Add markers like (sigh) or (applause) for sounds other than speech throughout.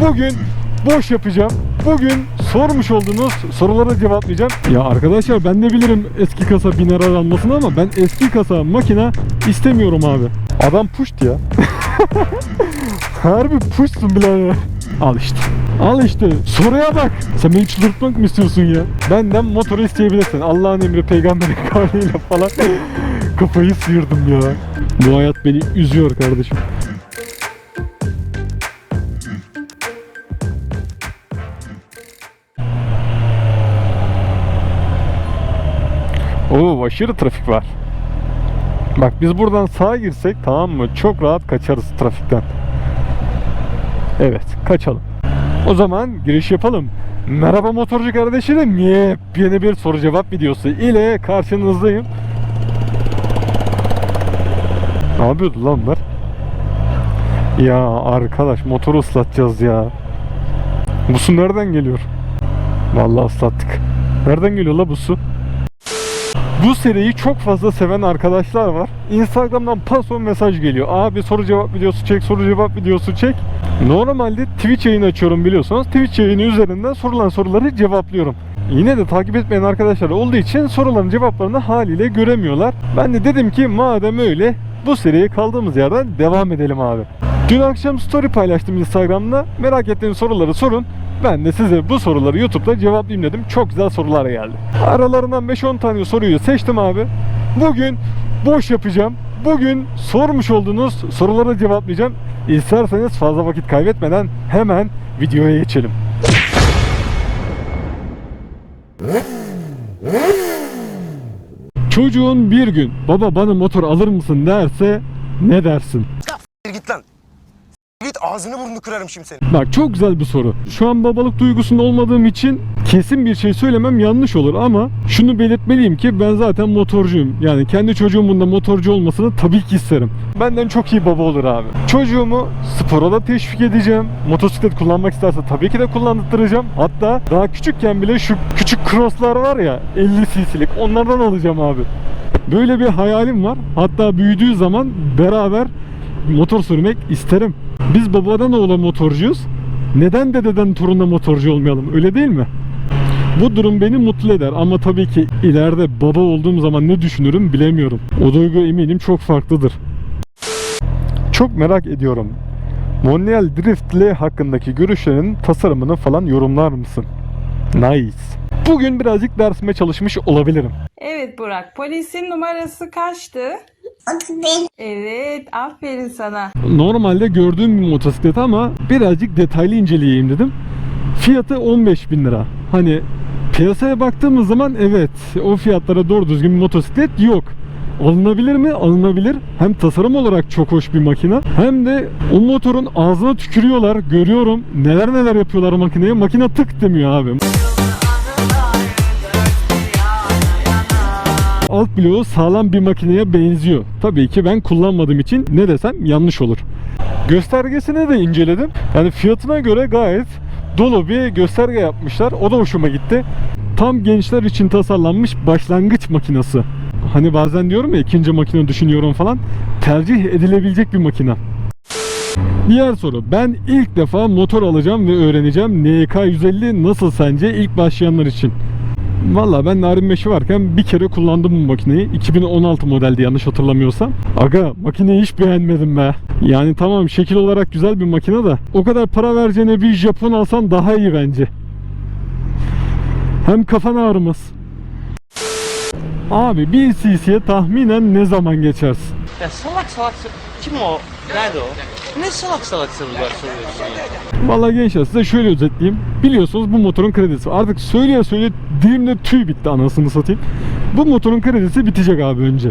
Bugün boş yapacağım. Bugün sormuş olduğunuz sorulara cevaplayacağım. Ya arkadaşlar ben de bilirim eski kasa 1000 lira almasını ama ben eski kasa makine istemiyorum abi. Adam puşt ya. (laughs) Harbi puşsun birader. Al işte. Al işte. Soruya bak. Sen beni çıldırtmak mı istiyorsun ya? Benden motoru isteyebilirsin. Allah'ın emri peygamberin kavliyle falan. (laughs) Kafayı sıyırdım ya. Bu hayat beni üzüyor kardeşim. Oo aşırı trafik var. Bak biz buradan sağa girsek tamam mı? Çok rahat kaçarız trafikten. Evet kaçalım. O zaman giriş yapalım. Merhaba motorcu kardeşlerim. Yepyeni bir soru cevap videosu ile karşınızdayım. Ne yapıyordu lan bunlar? Ya arkadaş motoru ıslatacağız ya. Bu su nereden geliyor? Vallahi ıslattık. Nereden geliyor la bu su? Bu seriyi çok fazla seven arkadaşlar var. Instagram'dan paso mesaj geliyor. Abi soru cevap videosu çek, soru cevap videosu çek. Normalde Twitch yayını açıyorum biliyorsunuz. Twitch yayını üzerinden sorulan soruları cevaplıyorum. Yine de takip etmeyen arkadaşlar olduğu için soruların cevaplarını haliyle göremiyorlar. Ben de dedim ki madem öyle bu seriye kaldığımız yerden devam edelim abi. Dün akşam story paylaştım Instagram'da. Merak ettiğiniz soruları sorun. Ben de size bu soruları YouTube'da cevaplayayım dedim. Çok güzel sorular geldi. Aralarından 5-10 tane soruyu seçtim abi. Bugün boş yapacağım. Bugün sormuş olduğunuz sorulara cevaplayacağım. İsterseniz fazla vakit kaybetmeden hemen videoya geçelim. Çocuğun bir gün baba bana motor alır mısın derse ne dersin? Git lan. Ağzını burnunu kırarım şimdi senin. Bak çok güzel bir soru. Şu an babalık duygusunda olmadığım için kesin bir şey söylemem yanlış olur ama şunu belirtmeliyim ki ben zaten motorcuyum. Yani kendi çocuğumun da motorcu olmasını tabii ki isterim. Benden çok iyi baba olur abi. Çocuğumu spora da teşvik edeceğim. Motosiklet kullanmak isterse tabii ki de kullandıracağım. Hatta daha küçükken bile şu küçük crosslar var ya 50 cc'lik onlardan alacağım abi. Böyle bir hayalim var. Hatta büyüdüğü zaman beraber motor sürmek isterim. Biz babadan oğula motorcuyuz. Neden dededen toruna motorcu olmayalım? Öyle değil mi? Bu durum beni mutlu eder ama tabii ki ileride baba olduğum zaman ne düşünürüm bilemiyorum. O duygu eminim çok farklıdır. Çok merak ediyorum. Monreal Drift L hakkındaki görüşlerin tasarımını falan yorumlar mısın? Nice. Bugün birazcık dersime çalışmış olabilirim. Evet Burak. Polisin numarası kaçtı? 31. Evet. Aferin sana. Normalde gördüğüm bir motosiklet ama birazcık detaylı inceleyeyim dedim. Fiyatı 15 bin lira. Hani piyasaya baktığımız zaman evet o fiyatlara doğru düzgün bir motosiklet yok. Alınabilir mi? Alınabilir. Hem tasarım olarak çok hoş bir makine hem de o motorun ağzına tükürüyorlar. Görüyorum neler neler yapıyorlar makineye. Makine tık demiyor abi. Alt bloğu sağlam bir makineye benziyor. Tabii ki ben kullanmadığım için ne desem yanlış olur. Göstergesini de inceledim. Yani fiyatına göre gayet dolu bir gösterge yapmışlar. O da hoşuma gitti. Tam gençler için tasarlanmış başlangıç makinesi. Hani bazen diyorum ya ikinci makine düşünüyorum falan. Tercih edilebilecek bir makine. Diğer soru. Ben ilk defa motor alacağım ve öğreneceğim. NK 150 nasıl sence ilk başlayanlar için? Valla ben Narin Meşi varken bir kere kullandım bu makineyi. 2016 modeldi yanlış hatırlamıyorsam. Aga makineyi hiç beğenmedim be. Yani tamam şekil olarak güzel bir makine de o kadar para vereceğine bir Japon alsan daha iyi bence. Hem kafan ağrımaz. Abi bir cc'ye tahminen ne zaman geçersin? Ya salak salak kim o? Nerede o? Ne salak salak sorular soruyorsun ya? Vallahi gençler size şöyle özetleyeyim. Biliyorsunuz bu motorun kredisi. Artık söyleye söyleye dilimde tüy bitti anasını satayım. Bu motorun kredisi bitecek abi önce.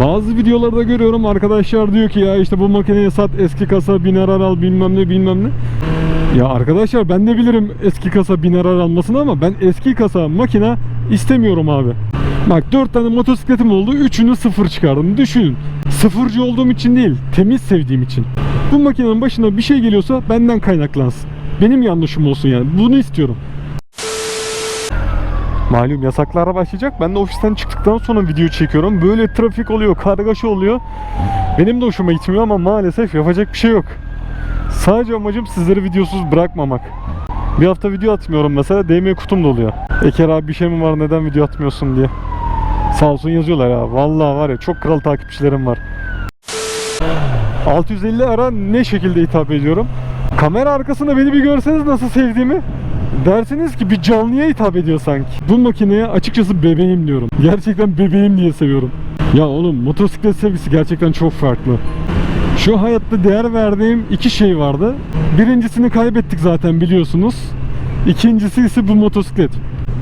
Bazı videolarda görüyorum arkadaşlar diyor ki ya işte bu makineyi sat eski kasa bin arar al bilmem ne bilmem ne. Ya arkadaşlar ben de bilirim eski kasa bin arar almasını ama ben eski kasa makine istemiyorum abi. Bak 4 tane motosikletim oldu. Üçünü sıfır çıkardım. Düşünün. Sıfırcı olduğum için değil, temiz sevdiğim için. Bu makinenin başına bir şey geliyorsa benden kaynaklansın. Benim yanlışım olsun yani. Bunu istiyorum. Malum yasaklara başlayacak. Ben de ofisten çıktıktan sonra video çekiyorum. Böyle trafik oluyor, kargaşa oluyor. Benim de hoşuma gitmiyor ama maalesef yapacak bir şey yok. Sadece amacım sizleri videosuz bırakmamak. Bir hafta video atmıyorum mesela DM kutum doluyor. Eker abi bir şey mi var neden video atmıyorsun diye. Sağ olsun yazıyorlar ya. Vallahi var ya çok kral takipçilerim var. 650 ara ne şekilde hitap ediyorum? Kamera arkasında beni bir görseniz nasıl sevdiğimi dersiniz ki bir canlıya hitap ediyor sanki. Bu makineye açıkçası bebeğim diyorum. Gerçekten bebeğim diye seviyorum. Ya oğlum motosiklet sevgisi gerçekten çok farklı. Şu hayatta değer verdiğim iki şey vardı. Birincisini kaybettik zaten biliyorsunuz. İkincisi ise bu motosiklet.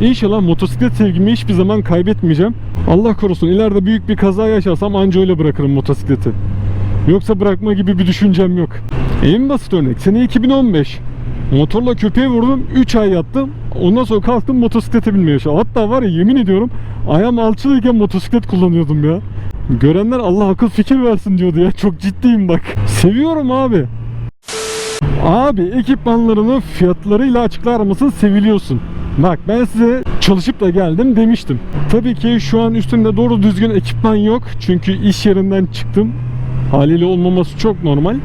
İnşallah motosiklet sevgimi hiçbir zaman kaybetmeyeceğim. Allah korusun ileride büyük bir kaza yaşarsam anca öyle bırakırım motosikleti. Yoksa bırakma gibi bir düşüncem yok. En basit örnek sene 2015. Motorla köpeğe vurdum 3 ay yattım. Ondan sonra kalktım motosiklete binmeye çalıştım. Hatta var ya yemin ediyorum ayağım alçılıyken motosiklet kullanıyordum ya. Görenler Allah akıl fikir versin diyordu ya. Çok ciddiyim bak. Seviyorum abi. Abi ekipmanlarını fiyatlarıyla açıklar mısın? Seviliyorsun. Bak ben size çalışıp da geldim demiştim. Tabii ki şu an üstümde doğru düzgün ekipman yok. Çünkü iş yerinden çıktım. Haliyle olmaması çok normal.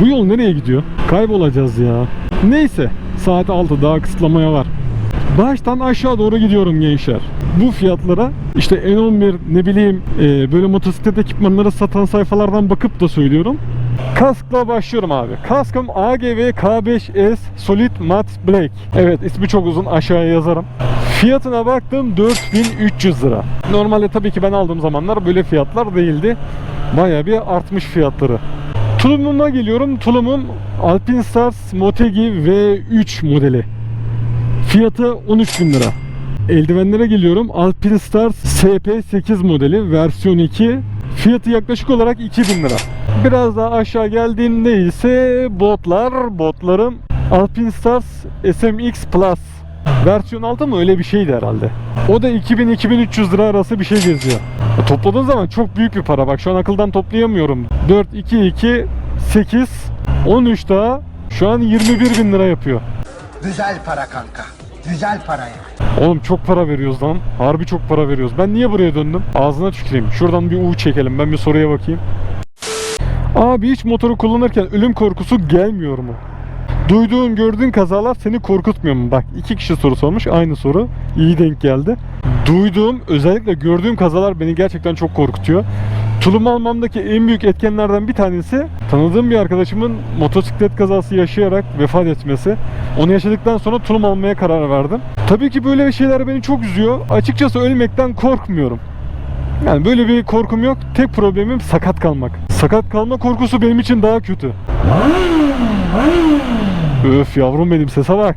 Bu yol nereye gidiyor? Kaybolacağız ya. Neyse saat 6 daha kısıtlamaya var. Baştan aşağı doğru gidiyorum gençler. Bu fiyatlara işte N11 ne bileyim e, böyle motosiklet ekipmanları satan sayfalardan bakıp da söylüyorum. Kaskla başlıyorum abi. Kaskım AGV K5S Solid Matte Black. Evet ismi çok uzun aşağıya yazarım. Fiyatına baktım 4300 lira. Normalde tabii ki ben aldığım zamanlar böyle fiyatlar değildi. Baya bir artmış fiyatları. Tulumuma geliyorum. Tulumum Alpinestars Motegi V3 modeli. Fiyatı 13 bin lira. Eldivenlere geliyorum. Alpinestars SP8 modeli versiyon 2. Fiyatı yaklaşık olarak 2000 lira. Biraz daha aşağı geldiğinde ise botlar. Botlarım Alpinestars SMX Plus. Versiyon 6 mı öyle bir şeydi herhalde. O da 2000-2300 lira arası bir şey geziyor. Ya Topladığın zaman çok büyük bir para. Bak şu an akıldan toplayamıyorum. 4, 2, 2, 8, 13 daha. Şu an 21 bin lira yapıyor. Güzel para kanka. Güzel para yani. Oğlum çok para veriyoruz lan. Harbi çok para veriyoruz. Ben niye buraya döndüm? Ağzına tüküreyim. Şuradan bir U çekelim. Ben bir soruya bakayım. Abi hiç motoru kullanırken ölüm korkusu gelmiyor mu? Duyduğun, gördüğün kazalar seni korkutmuyor mu? Bak iki kişi soru sormuş. Aynı soru. İyi denk geldi. Duyduğum, özellikle gördüğüm kazalar beni gerçekten çok korkutuyor. Tulum almamdaki en büyük etkenlerden bir tanesi tanıdığım bir arkadaşımın motosiklet kazası yaşayarak vefat etmesi. Onu yaşadıktan sonra tulum almaya karar verdim. Tabii ki böyle şeyler beni çok üzüyor. Açıkçası ölmekten korkmuyorum. Yani böyle bir korkum yok. Tek problemim sakat kalmak. Sakat kalma korkusu benim için daha kötü. Öf yavrum benim sese bak.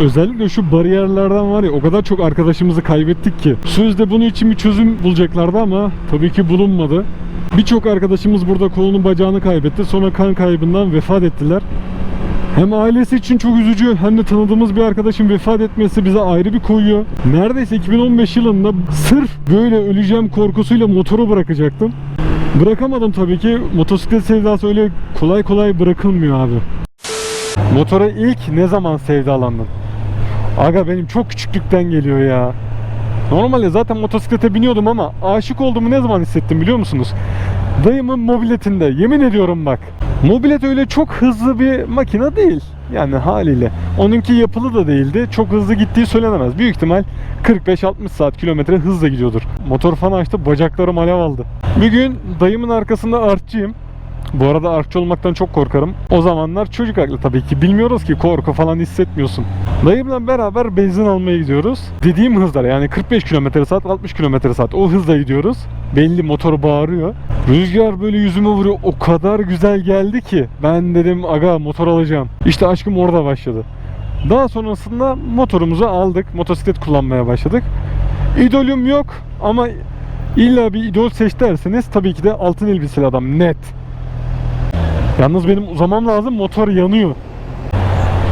Özellikle şu bariyerlerden var ya o kadar çok arkadaşımızı kaybettik ki. Sözde bunun için bir çözüm bulacaklardı ama tabii ki bulunmadı. Birçok arkadaşımız burada kolunu bacağını kaybetti. Sonra kan kaybından vefat ettiler. Hem ailesi için çok üzücü hem de tanıdığımız bir arkadaşın vefat etmesi bize ayrı bir koyuyor. Neredeyse 2015 yılında sırf böyle öleceğim korkusuyla motoru bırakacaktım. Bırakamadım tabii ki. Motosiklet sevdası öyle kolay kolay bırakılmıyor abi. Motora ilk ne zaman sevdalandın? Aga benim çok küçüklükten geliyor ya. Normalde zaten motosiklete biniyordum ama aşık olduğumu ne zaman hissettim biliyor musunuz? Dayımın mobiletinde yemin ediyorum bak. Mobilet öyle çok hızlı bir makine değil. Yani haliyle. Onunki yapılı da değildi. Çok hızlı gittiği söylenemez. Büyük ihtimal 45-60 saat kilometre hızla gidiyordur. Motor falan açtı bacaklarım alev aldı. Bir gün dayımın arkasında artçıyım. Bu arada artçı olmaktan çok korkarım. O zamanlar çocuk aklı tabii ki. Bilmiyoruz ki korku falan hissetmiyorsun. Dayımla beraber benzin almaya gidiyoruz. Dediğim hızlar yani 45 km saat 60 km saat o hızla gidiyoruz. Belli motor bağırıyor. Rüzgar böyle yüzüme vuruyor. O kadar güzel geldi ki. Ben dedim aga motor alacağım. İşte aşkım orada başladı. Daha sonrasında motorumuzu aldık. Motosiklet kullanmaya başladık. İdolüm yok ama illa bir idol seç derseniz tabii ki de altın elbiseli adam net. Yalnız benim uzamam lazım motor yanıyor.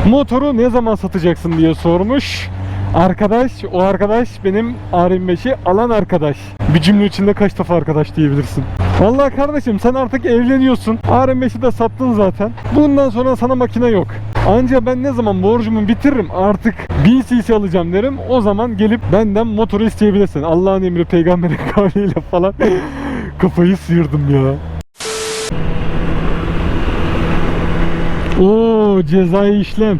Motoru ne zaman satacaksın diye sormuş. Arkadaş, o arkadaş benim R25'i alan arkadaş. Bir cümle içinde kaç defa arkadaş diyebilirsin. Vallahi kardeşim sen artık evleniyorsun. RM5'i de sattın zaten. Bundan sonra sana makine yok. Anca ben ne zaman borcumu bitiririm artık 1000 cc alacağım derim. O zaman gelip benden motoru isteyebilirsin. Allah'ın emri peygamberin (laughs) kavliyle falan. Kafayı sıyırdım ya. Oo cezai işlem.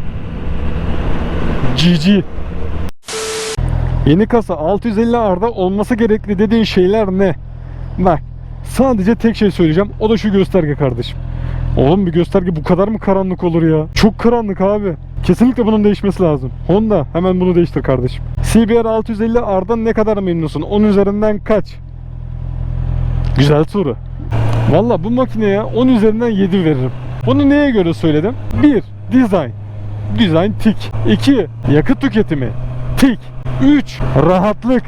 GG. Yeni kasa 650 arda olması gerekli dediğin şeyler ne? Bak sadece tek şey söyleyeceğim. O da şu gösterge kardeşim. Oğlum bir gösterge bu kadar mı karanlık olur ya? Çok karanlık abi. Kesinlikle bunun değişmesi lazım. Honda hemen bunu değiştir kardeşim. CBR 650 R'dan ne kadar memnunsun? 10 üzerinden kaç? Güzel soru. Valla bu makineye 10 üzerinden 7 veririm. Bunu neye göre söyledim? 1. Design. Design tik. 2. Yakıt tüketimi. Tik. 3. Rahatlık.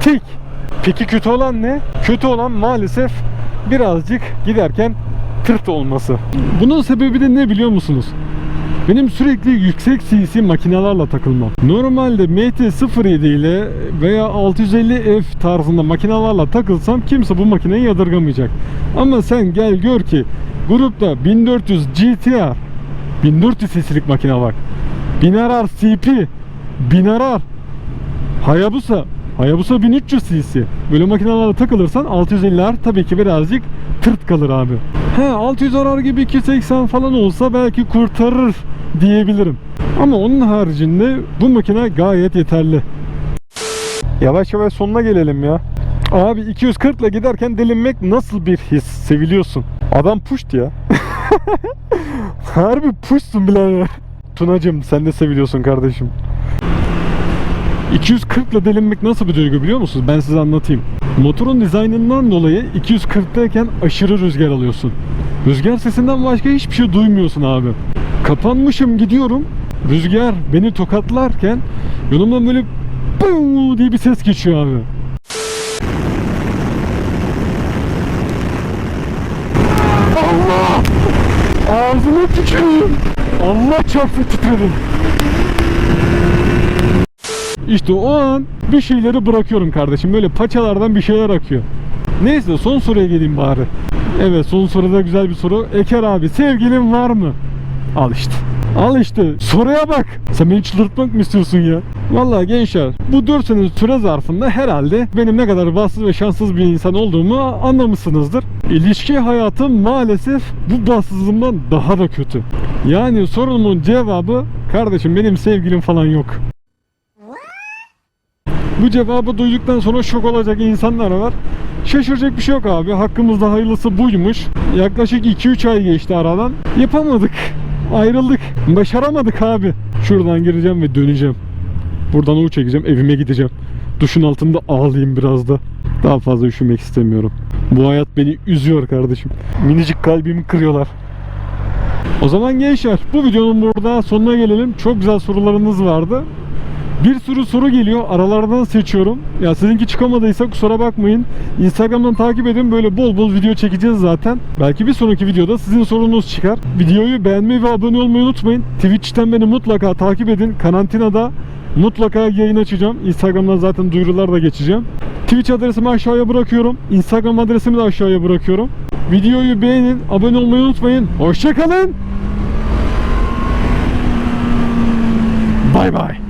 Tik. Peki kötü olan ne? Kötü olan maalesef birazcık giderken tırt olması. Bunun sebebi de ne biliyor musunuz? Benim sürekli yüksek CC makinalarla takılmam. Normalde MT-07 ile veya 650F tarzında makinalarla takılsam kimse bu makineyi yadırgamayacak. Ama sen gel gör ki grupta 1400 GTR 1400 cc'lik makine var. 1000 RR CP 1000 RR Hayabusa Hayabusa 1300 cc. Böyle makinalarla takılırsan 650'ler tabii ki birazcık tırt kalır abi. He 600 arar gibi 280 falan olsa belki kurtarır diyebilirim. Ama onun haricinde bu makine gayet yeterli. Yavaş yavaş sonuna gelelim ya. Abi 240 ile giderken delinmek nasıl bir his? Seviliyorsun. Adam puşt ya. (laughs) Harbi puşsun birader. Tunacım sen de seviliyorsun kardeşim. 240 ile delinmek nasıl bir duygu biliyor musunuz? Ben size anlatayım. Motorun dizaynından dolayı 240'tayken aşırı rüzgar alıyorsun. Rüzgar sesinden başka hiçbir şey duymuyorsun abi. Kapanmışım gidiyorum. Rüzgar beni tokatlarken yanımdan böyle "Buu" diye bir ses geçiyor abi. Allah! Ağzıma tükürüyorum. Allah çarpsın titredim. İşte o an bir şeyleri bırakıyorum kardeşim. Böyle paçalardan bir şeyler akıyor. Neyse son soruya geleyim bari. Evet son soruda güzel bir soru. Eker abi sevgilin var mı? Al işte. Al işte. Soruya bak. Sen beni çıldırtmak mı istiyorsun ya? Vallahi gençler bu 4 sene süre zarfında herhalde benim ne kadar bahtsız ve şanssız bir insan olduğumu anlamışsınızdır. İlişki hayatım maalesef bu bahtsızlığımdan daha da kötü. Yani sorunumun cevabı kardeşim benim sevgilim falan yok. Bu cevabı duyduktan sonra şok olacak insanlar var. Şaşıracak bir şey yok abi. Hakkımızda hayırlısı buymuş. Yaklaşık 2-3 ay geçti aradan. Yapamadık. Ayrıldık. Başaramadık abi. Şuradan gireceğim ve döneceğim. Buradan U çekeceğim. Evime gideceğim. Duşun altında ağlayayım biraz da. Daha fazla üşümek istemiyorum. Bu hayat beni üzüyor kardeşim. Minicik kalbimi kırıyorlar. O zaman gençler bu videonun burada sonuna gelelim. Çok güzel sorularınız vardı. Bir sürü soru geliyor. Aralardan seçiyorum. Ya sizinki çıkamadıysa kusura bakmayın. Instagram'dan takip edin. Böyle bol bol video çekeceğiz zaten. Belki bir sonraki videoda sizin sorunuz çıkar. Videoyu beğenmeyi ve abone olmayı unutmayın. Twitch'ten beni mutlaka takip edin. Karantinada mutlaka yayın açacağım. Instagram'dan zaten duyurular da geçeceğim. Twitch adresimi aşağıya bırakıyorum. Instagram adresimi de aşağıya bırakıyorum. Videoyu beğenin, abone olmayı unutmayın. Hoşçakalın. Bay bay.